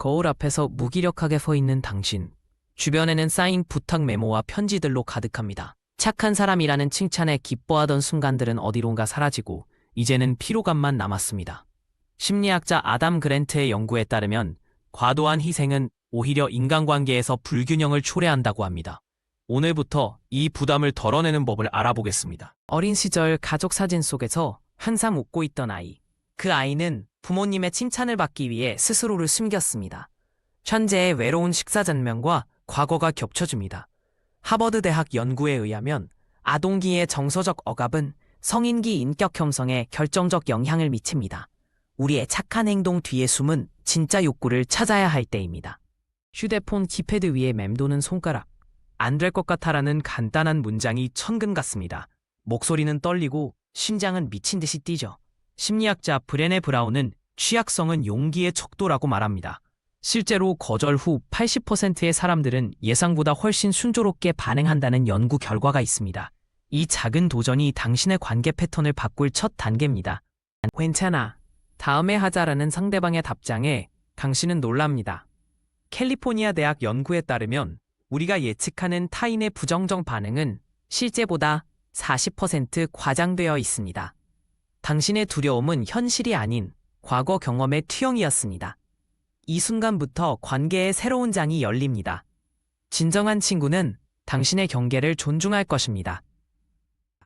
거울 앞에서 무기력하게 서 있는 당신. 주변에는 쌓인 부탁 메모와 편지들로 가득합니다. 착한 사람이라는 칭찬에 기뻐하던 순간들은 어디론가 사라지고 이제는 피로감만 남았습니다. 심리학자 아담 그랜트의 연구에 따르면 과도한 희생은 오히려 인간관계에서 불균형을 초래한다고 합니다. 오늘부터 이 부담을 덜어내는 법을 알아보겠습니다. 어린 시절 가족 사진 속에서 항상 웃고 있던 아이. 그 아이는 부모님의 칭찬을 받기 위해 스스로를 숨겼습니다. 현재의 외로운 식사 장면과 과거가 겹쳐집니다. 하버드 대학 연구에 의하면 아동기의 정서적 억압은 성인기 인격 형성에 결정적 영향을 미칩니다. 우리의 착한 행동 뒤에 숨은 진짜 욕구를 찾아야 할 때입니다. 휴대폰 키패드 위에 맴도는 손가락. 안 될 것 같아라는 간단한 문장이 천근 같습니다. 목소리는 떨리고 심장은 미친 듯이 뛰죠. 심리학자 브레네 브라운은 취약성은 용기의 척도라고 말합니다. 실제로 거절 후 80%의 사람들은 예상보다 훨씬 순조롭게 반응한다는 연구 결과가 있습니다. 이 작은 도전이 당신의 관계 패턴을 바꿀 첫 단계입니다. 괜찮아. 다음에 하자라는 상대방의 답장에 당신은 놀랍니다. 캘리포니아 대학 연구에 따르면 우리가 예측하는 타인의 부정적 반응은 실제보다 40% 과장되어 있습니다. 당신의 두려움은 현실이 아닌 과거 경험의 투영이었습니다. 이 순간부터 관계의 새로운 장이 열립니다. 진정한 친구는 당신의 경계를 존중할 것입니다.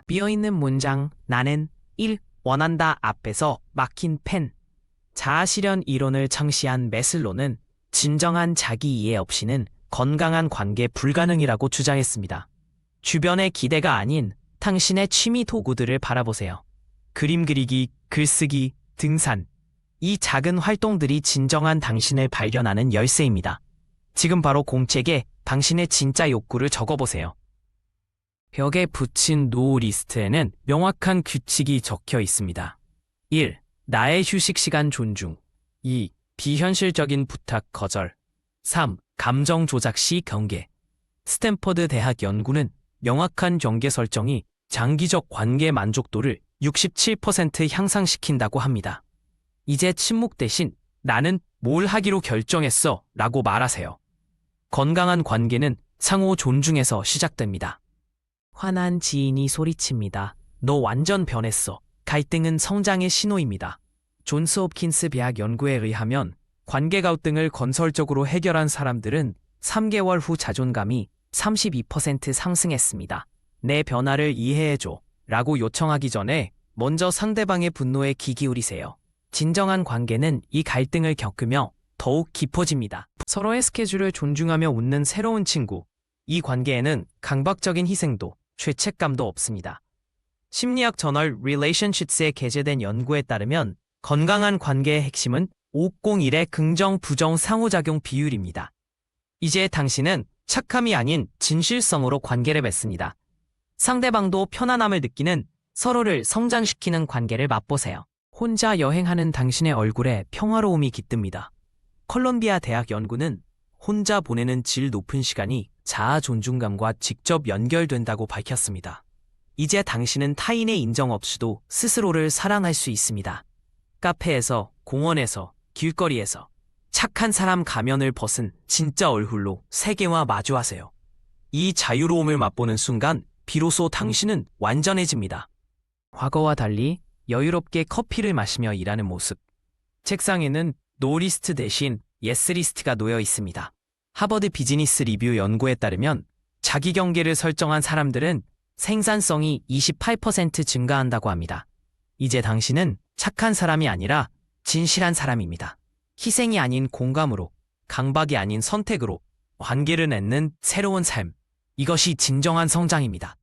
비어있는 문장 나는 1. 원한다 앞에서 막힌 펜 자아실현 이론을 창시한 메슬로는 진정한 자기 이해 없이는 건강한 관계 불가능이라고 주장했습니다. 주변의 기대가 아닌 당신의 취미 도구들을 바라보세요. 그림 그리기, 글쓰기, 등산. 이 작은 활동들이 진정한 당신을 발견하는 열쇠입니다. 지금 바로 공책에 당신의 진짜 욕구를 적어보세요. 벽에 붙인 노 리스트에는 명확한 규칙이 적혀 있습니다. 1. 나의 휴식 시간 존중. 2. 비현실적인 부탁 거절. 3. 감정 조작 시 경계. 스탠퍼드 대학 연구는 명확한 경계 설정이 장기적 관계 만족도를 67% 향상시킨다고 합니다. 이제 침묵 대신 나는 뭘 하기로 결정했어 라고 말하세요. 건강한 관계는 상호 존중에서 시작됩니다. 화난 지인이 소리칩니다. 너 완전 변했어. 갈등은 성장의 신호입니다. 존스 홉킨스 대학 연구에 의하면 관계 갈등을 건설적으로 해결한 사람들은 3개월 후 자존감이 32% 상승했습니다. 내 변화를 이해해줘 라고 요청하기 전에 먼저 상대방의 분노에 귀 기울이세요. 진정한 관계는 이 갈등을 겪으며 더욱 깊어집니다. 서로의 스케줄을 존중하며 웃는 새로운 친구. 이 관계에는 강박적인 희생도 죄책감도 없습니다. 심리학 저널 Relationships에 게재된 연구에 따르면 건강한 관계의 핵심은 501의 긍정 부정 상호작용 비율입니다. 이제 당신은 착함이 아닌 진실성으로 관계를 맺습니다. 상대방도 편안함을 느끼는 서로를 성장시키는 관계를 맛보세요. 혼자 여행하는 당신의 얼굴에 평화로움이 깃듭니다. 컬럼비아 대학 연구는 혼자 보내는 질 높은 시간이 자아 존중감과 직접 연결된다고 밝혔습니다. 이제 당신은 타인의 인정 없이도 스스로를 사랑할 수 있습니다. 카페에서, 공원에서, 길거리에서 착한 사람 가면을 벗은 진짜 얼굴로 세계와 마주하세요. 이 자유로움을 맛보는 순간 비로소 당신은 완전해집니다. 과거와 달리 여유롭게 커피를 마시며 일하는 모습. 책상에는 노리스트 대신 예스리스트가 놓여 있습니다. 하버드 비즈니스 리뷰 연구에 따르면 자기 경계를 설정한 사람들은 생산성이 28% 증가한다고 합니다. 이제 당신은 착한 사람이 아니라 진실한 사람입니다. 희생이 아닌 공감으로, 강박이 아닌 선택으로 관계를 맺는 새로운 삶. 이것이 진정한 성장입니다.